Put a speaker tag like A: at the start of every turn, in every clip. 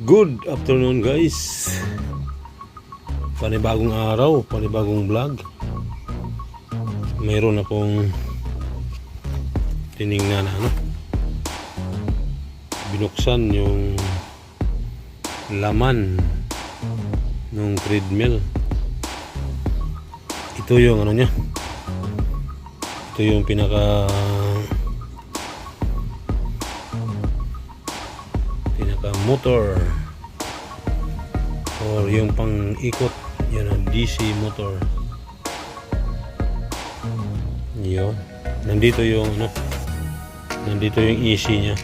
A: Good afternoon guys. Panibagong araw, panibagong vlog. Mayroon akong tiningnan na ano? Binuksan yung laman ng treadmill. Ito yung ano niya? Ito yung pinaka motor. Or yung pang ikot yan ang DC motor. Yun. Nandito yung ano nandito yung AC nya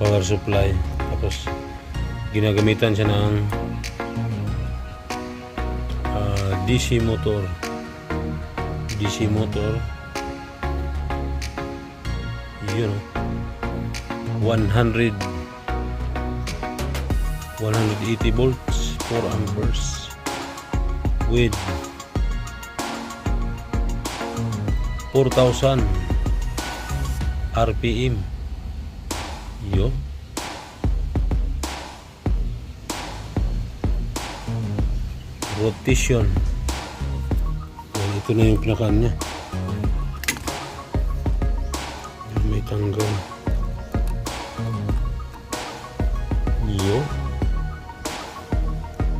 A: power supply. Tapos ginagamitan siya ng ah, DC motor. DC motor. Yun oh. 100 180 volts 4 amperes with 4000 RPM yun rotation. Yan, ito na yung pinakaan niya. May tanggal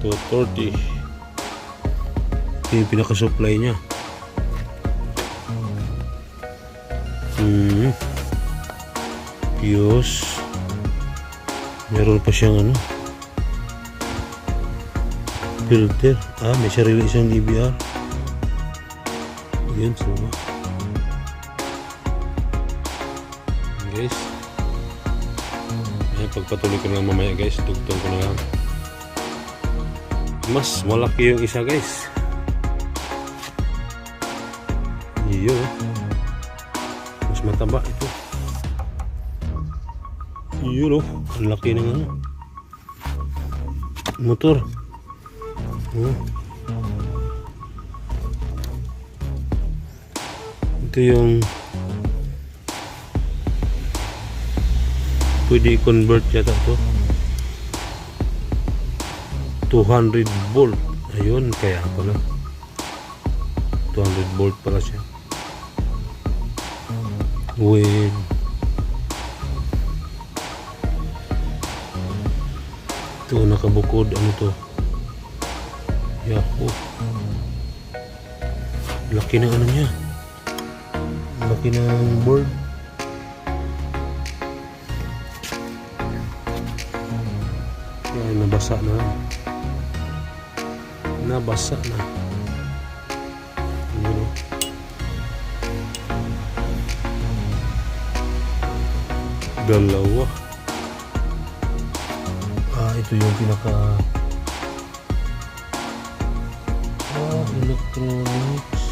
A: 230 ito yung pinaka-supply niya. Hmm. Fuse meron pa siyang ano. Filter. Ah may sarili siyang EBR yun sama guys. Ayan, pagpatuloy ko na lang mamaya guys. Dugtong ko na lang mas malaki yung isa guys. Iyo. Mas mataba ito. Iyo no? Ang laki ng ano. Motor. Oh. ito yung pwede i-convert yata to 200 volt. Ayun kaya pala 200 volt pala siya. With ito nakabukod. Ano to? Yahoo. Laki ng ano niya. Laki ng board. Ay nabasa na nabasa na. Yun. O. dalawa. Ah ito yung pinaka ah electronics.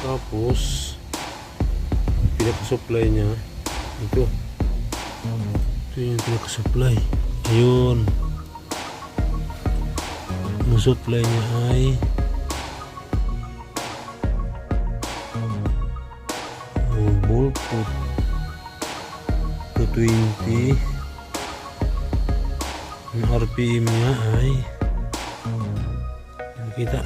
A: Tapos pinaka supply niya ito. Ito yung pinaka supply ayun ang supply niya ay ang bullpup 220 ang RPM niya ay kita.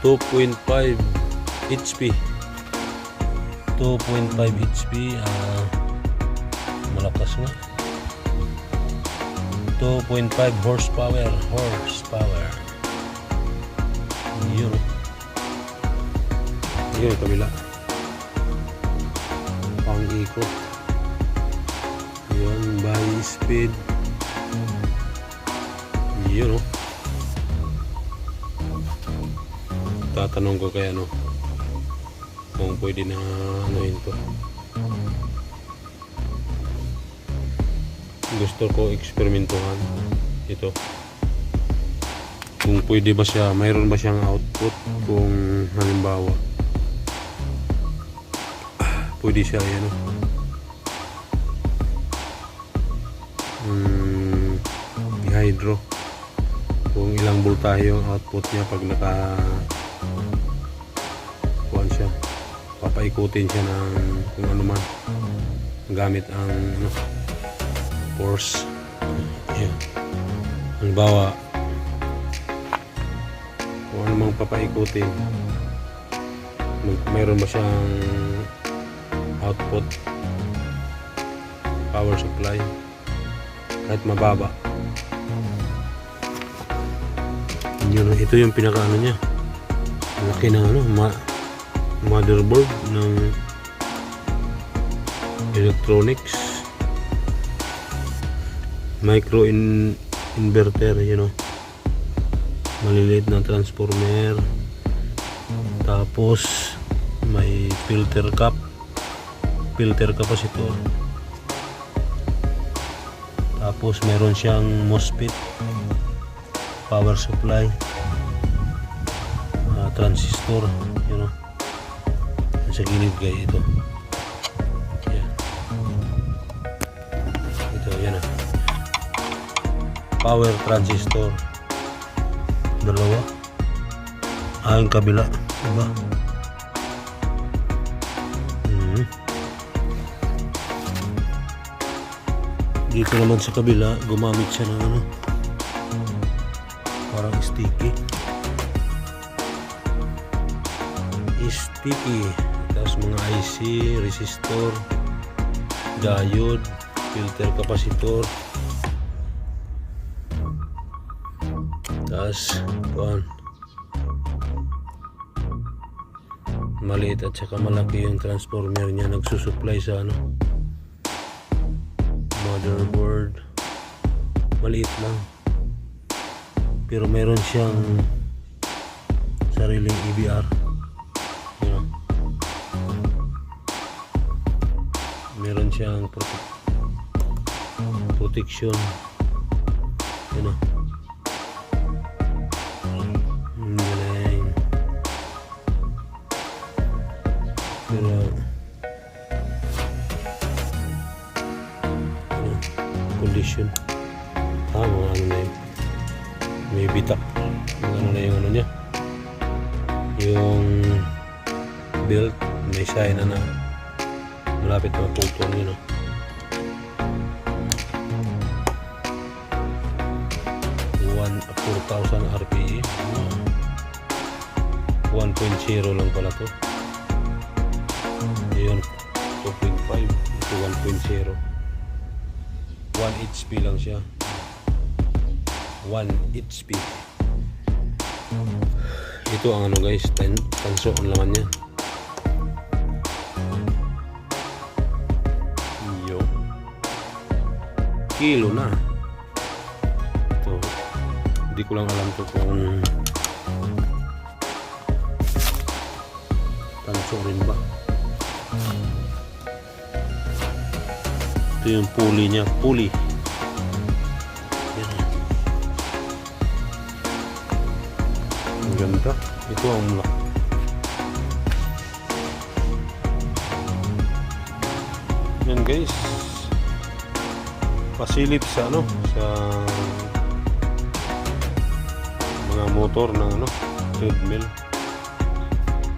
A: 2.5 HP 2.5 HP ah malakas nga 2.5 horsepower horsepower. Yun. Yun kabila. Pang ikot yun by speed. Yun oh. Tatanong ko kaya ano kung pwede na ano yun to gusto ko eksperimentuhan. Ito. Kung pwede ba siya mayroon ba siyang output kung halimbawa pwede siya yan mm, hydro kung ilang voltahe yung output niya pag naka kuhan siya papa papaikutin siya ng kung ano man gamit ang ano, force. Yan. Halimbawa, kung ano mang papaikutin, mayroon ba siyang output power supply kahit mababa yun, ito yung pinaka ano niya laki ng ano ma motherboard ng electronics micro in inverter you know. Maliliit na transformer. Tapos may filter cap filter capacitor. Tapos meron siyang MOSFET. Power supply. Ah, transistor you know. Sa gilid guys ito power transistor. Dalawa. Ah yung kabila. Diba? Mhm. dito naman sa kabila gumamit siya ng ano parang sticky. Sticky. Tapos mga IC, resistor diode filter capacitor tapos kuhan maliit at saka malaki yung transformer niya. Nagsusupply sa ano? Motherboard. Maliit lang. Pero meron siyang sariling EBR meron siyang prote- protection. You know. Yung belt may sign na na malapit na maputol yun know. One, 4,000 RPE 1.0 lang pala to. Yun 2.5 ito 1.0 1 HP lang siya. 1 HP ito ang ano guys tan tanso ang laman niya. Yo. Kilo na. Ito. Hindi ko lang alam to kung tanso rin ba. Ito yung pulley niya. Pulley ganda. Ito ang laki. Yan guys. Pasilip sa ano, sa mga motor ng ano, treadmill.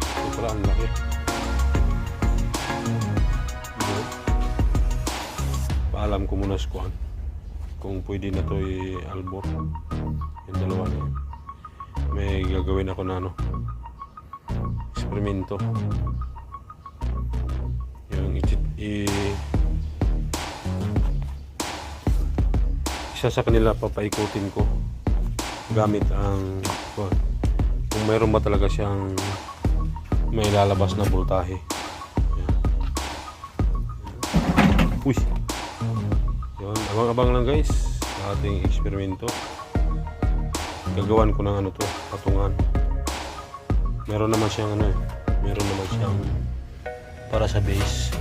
A: Super ang laki. Paalam ko muna sa kung pwede na to i-albor yung dalawa na yun may gagawin ako na ano eksperimento. Yung i, i isa sa kanila papaikutin ko. Gamit ang kung, kung mayroon ba talaga siyang may lalabas na voltahe. Uy. Yun, abang-abang lang guys sa ating eksperimento gagawan ko ng ano to, patungan. Meron naman siyang ano eh, meron naman siyang para sa base.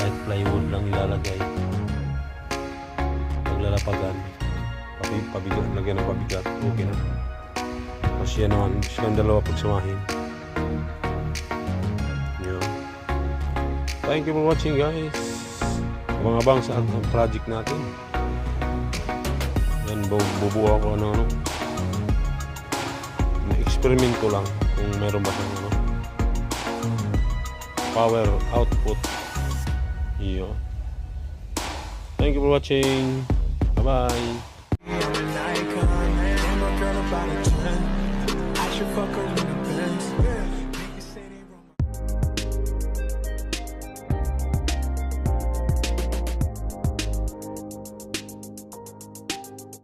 A: Kahit plywood lang ilalagay. Paglalapagan, pabi, pabigat, lagyan ng pabigat, okay na. Kasi yan naman, silang dalawa pagsamahin. Yun. Thank you for watching guys. Abang-abang sa project natin. Yan, bu- bubuo ako ng ano. May eksperimento lang kung meron ba siyang ano.
B: power output. Yun. Thank you for watching. Bye-bye.